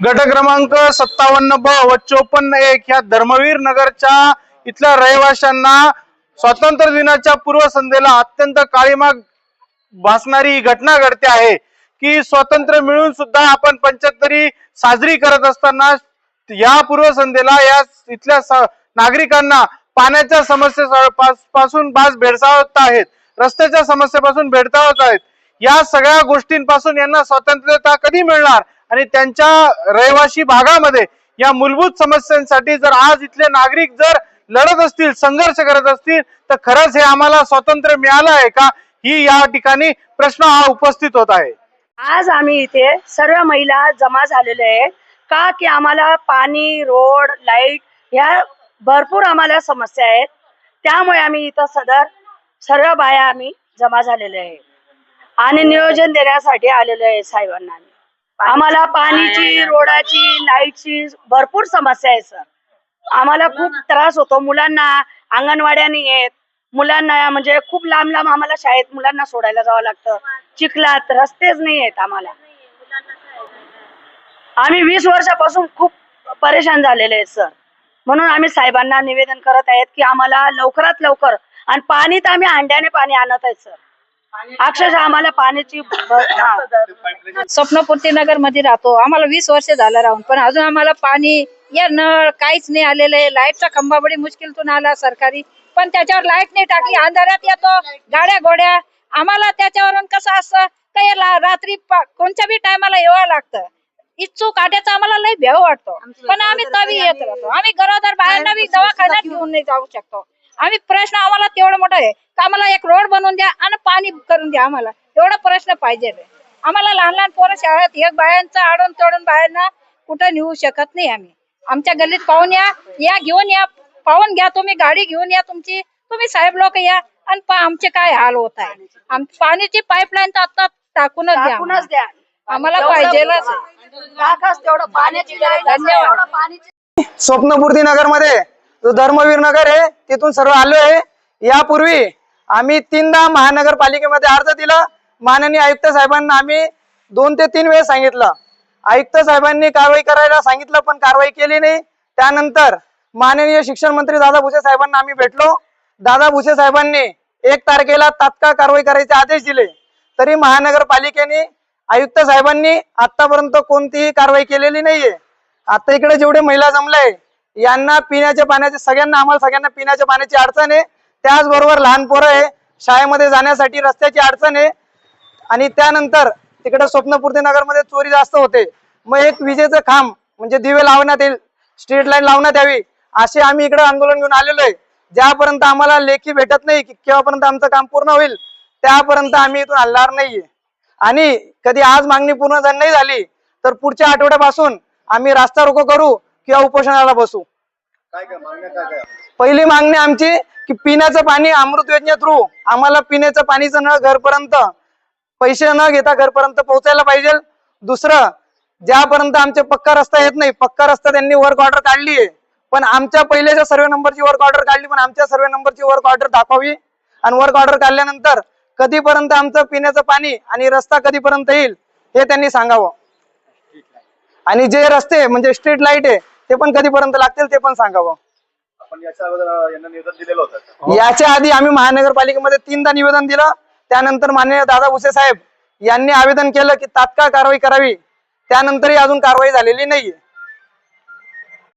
गट क्रमांक सत्तावन्न ब व चोपन्न एक ह्या धर्मवीर नगरच्या इथल्या रहिवाशांना स्वातंत्र्य दिनाच्या पूर्वसंध्येला अत्यंत काळीमाग भासणारी ही घटना घडते आहे की स्वातंत्र्य मिळून सुद्धा आपण पंच्याहत्तरी साजरी करत असताना या पूर्वसंध्येला या इथल्या स- नागरिकांना पाण्याच्या समस्येपासून बाज भेडसावत आहेत रस्त्याच्या समस्येपासून भेडसावत आहेत. या सगळ्या गोष्टींपासून यांना स्वातंत्र्यता कधी मिळणार? आणि त्यांच्या रहिवासी भागामध्ये या मूलभूत समस्यांसाठी जर आज इथले नागरिक जर लढत असतील संघर्ष करत असतील तर खरंच हे आम्हाला स्वातंत्र्य मिळालं आहे का? ही या ठिकाणी प्रश्न हा उपस्थित होत आहे. आज आम्ही इथे सर्व महिला जमा झालेले आहेत का की आम्हाला पाणी रोड लाइट ह्या भरपूर आम्हाला समस्या आहेत. त्यामुळे आम्ही इथं सदर सर्व बाया आम्ही जमा झालेले आहे. आणि नियोजन देण्यासाठी आलेलो आहे साहेबांना आम्ही. आम्हाला पाणीची रोडाची लाईटची भरपूर समस्या आहे सर. आम्हाला खूप त्रास होतो. मुलांना अंगणवाड्या नाही आहेत. मुलांना म्हणजे खूप लांब लांब आम्हाला शाळेत मुलांना सोडायला जावं लागतं. चिखलात रस्तेच नाही आहेत आम्हाला. आम्ही वीस वर्षापासून खूप परेशान झालेले आहेत सर. म्हणून आम्ही साहेबांना निवेदन करत आहेत की आम्हाला लवकरात लवकर आणि पाणी तर आम्ही अंड्याने पाणी आणत आहेत सर. अक्षरशः आम्हाला पाण्याची. स्वप्नपूर्ती नगरमध्ये राहतो. आम्हाला वीस वर्ष झालं राहून पण अजून आम्हाला पाणी या नळ काहीच नाही आलेलं आहे. लाईटचा खंबा बडी मुश्किलतून आला सरकारी पण त्याच्यावर लाइट नाही टाकली. अंधारात येतो गाड्या गोड्या आम्हाला त्याच्यावरून कसं असतं? काही रात्री कोणत्या बी टायमाला यावं लागतं? इच्छू काट्याचा आम्हाला लय भ्याव वाटतो. पण आम्ही तवी येत राहतो. आम्ही गरोदर बाहेरना बी दवाखान्यात घेऊन नाही जाऊ शकतो. आम्ही प्रश्न आम्हाला तेवढा मोठा आहे. का आम्हाला एक रोड बनवून द्या आणि पाणी करून द्या आम्हाला. एवढा प्रश्न पाहिजे आम्हाला लहान लहान पोरं शाळेत एक बायांचा आडून तोडून बायांना कुठं नेऊ शकत नाही आम्ही. आमच्या गल्लीत पाहून या या घेऊन या पाहून घ्या तुम्ही गाडी घेऊन या तुमची. तुम्ही साहेब लोक या आणि आमचे काय हाल होत आहे. पाण्याची पाईपलाईन तर आता टाकूनच द्या टाकूनच द्या. आम्हाला पाहिजेलच आहे. धन्यवाद. स्वप्नपूर्ती नगरमध्ये जो धर्मवीर नगर आहे तिथून सर्व आलो आहे. यापूर्वी आम्ही तीनदा महानगरपालिकेमध्ये अर्ज दिला. माननीय आयुक्त साहेबांना आम्ही दोन ते तीन वेळेस सांगितलं. आयुक्त साहेबांनी कारवाई करायला सांगितलं पण कारवाई केली नाही. त्यानंतर माननीय शिक्षण मंत्री दादा भुसे साहेबांना आम्ही भेटलो. दादा भुसे साहेबांनी एक तारखेला तात्काळ कारवाई करायचे आदेश दिले. तरी महानगरपालिकेने आयुक्त साहेबांनी आतापर्यंत कोणतीही कारवाई केलेली नाहीये. आता इकडे जेवढे महिला जमलाय यांना पिण्याच्या पाण्याची सगळ्यांना आम्हाला सगळ्यांना पिण्याच्या पाण्याची अडचण आहे. त्याचबरोबर लहान पोरं आहे शाळेमध्ये जाण्यासाठी रस्त्याची अडचण आहे. आणि त्यानंतर तिकडे स्वप्नपूर्ती नगरमध्ये चोरी जास्त होते. मग एक विजेचं खांब म्हणजे दिवे लावण्यात येईल स्ट्रीट लाईन लावण्यात यावी असे आम्ही इकडे आंदोलन घेऊन आलेलो आहे. ज्यापर्यंत आम्हाला लेखी भेटत नाही की केव्हापर्यंत आमचं काम पूर्ण होईल त्यापर्यंत आम्ही इथून हलणार नाहीये. आणि कधी आज मागणी पूर्ण जर नाही झाली तर पुढच्या आठवड्यापासून आम्ही रास्ता रोको करू किंवा उपोषणाला बसू. पहिली मागणी आमची की पिण्याचं पाणी अमृत योजने थ्रू आम्हाला पिण्याचं पाणीचं नळ घरपर्यंत पैसे न घेता घरपर्यंत पोहोचायला पाहिजे. दुसरं ज्यापर्यंत आमचे पक्का रस्ता येत नाही पक्का रस्ता त्यांनी वर्क ऑर्डर काढली आहे. पण आमच्या पहिल्याच्या सर्वे नंबरची वर्क ऑर्डर काढली पण आमच्या सर्वे नंबरची वर्क ऑर्डर दाखवावी. आणि वर्क ऑर्डर काढल्यानंतर कधीपर्यंत आमचं पिण्याचं पाणी आणि रस्ता कधीपर्यंत येईल हे त्यांनी सांगावं. आणि जे रस्ते म्हणजे स्ट्रीट लाइट आहे ते पण कधीपर्यंत लागतील ते पण सांगावं. आपण याच्या अगोदर यांना निवेदन दिलेलं होतं. याच्या आधी आम्ही महानगरपालिकेमध्ये तीनदा निवेदन दिलं. त्यानंतर माननीय दादा भुसे साहेब यांनी आवेदन केलं की तात्काळ कारवाई करावी. त्यानंतरही अजून कारवाई झालेली नाहीये.